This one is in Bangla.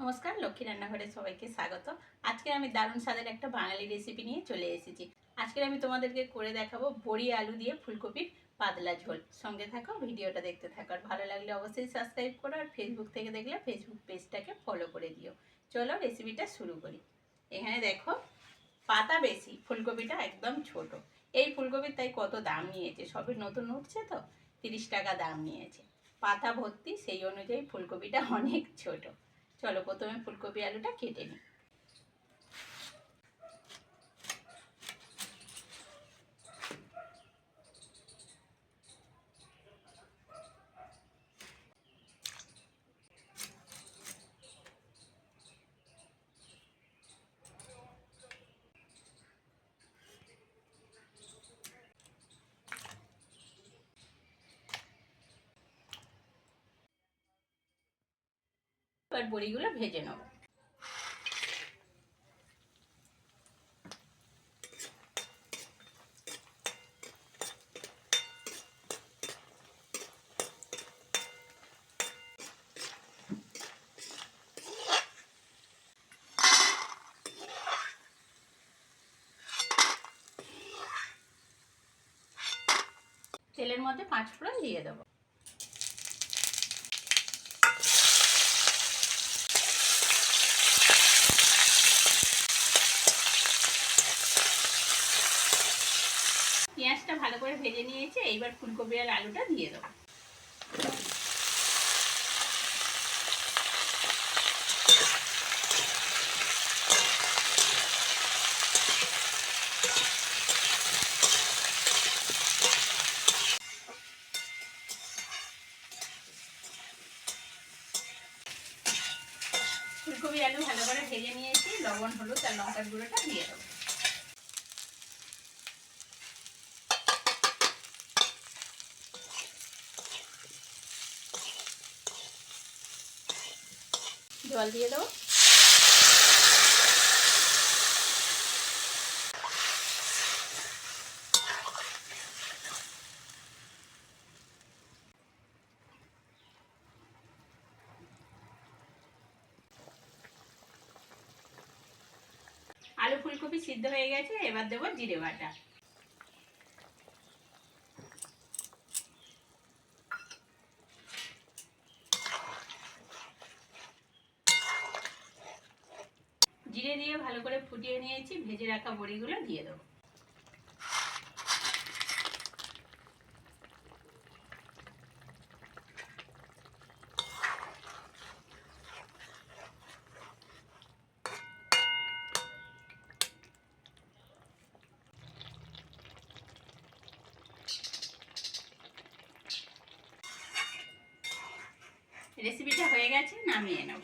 নমস্কার, লক্ষ্মী রান্নাঘরে সবাইকে স্বাগত। আজকে আমি দারুণ স্বাদের একটা বাঙালি রেসিপি নিয়ে চলে এসেছি। আজকে আমি তোমাদেরকে করে দেখাবো বড়ি আলু দিয়ে ফুলকপির পাতলা ঝোল। সঙ্গে থাকো, ভিডিওটা দেখতে থাকো। আর ভালো লাগলে অবশ্যই সাবস্ক্রাইব করো আর ফেসবুক থেকে দেখলে ফেসবুক পেজটাকে ফলো করে দিও। চলো রেসিপিটা শুরু করি। এখানে দেখো, পাতা বেশি, ফুলকপিটা একদম ছোট। এই ফুলকপির তাই কত দাম নিয়েছে? সবে নতুন উঠছে তো, তিরিশ টাকা দাম নিয়েছে। পাতা ভর্তি, সেই অনুযায়ী ফুলকপিটা অনেক ছোট। চলো প্রথমে ফুলকপি আলুটা কেটে নিই। এবার বড়িগুলো ভেজে নেব। তেলের মধ্যে পাঁচ ফোড়ন দিয়ে দেবো। পেঁয়াজটা ভালো করে ভেজে নিয়েছি, এইবার ফুলকপি আর আলুটা দিয়ে দেবো। ফুলকপি আলু ভালো করে ভেজে নিয়েছি, লবণ, হলুদ আর লঙ্কার গুঁড়োটা দিয়ে দেবো। জল দিয়ে দেবো। আলু ফুলকপি সিদ্ধ হয়ে গেছে এবার দেবো জিরে বাটা। জিরে দিয়ে ভালো করে ফুটিয়ে নিয়েছি, ভেজে রাখা বড়িগুলো দিয়ে দেবো। রেসিপিটা হয়ে গেছে, নামিয়ে নেব।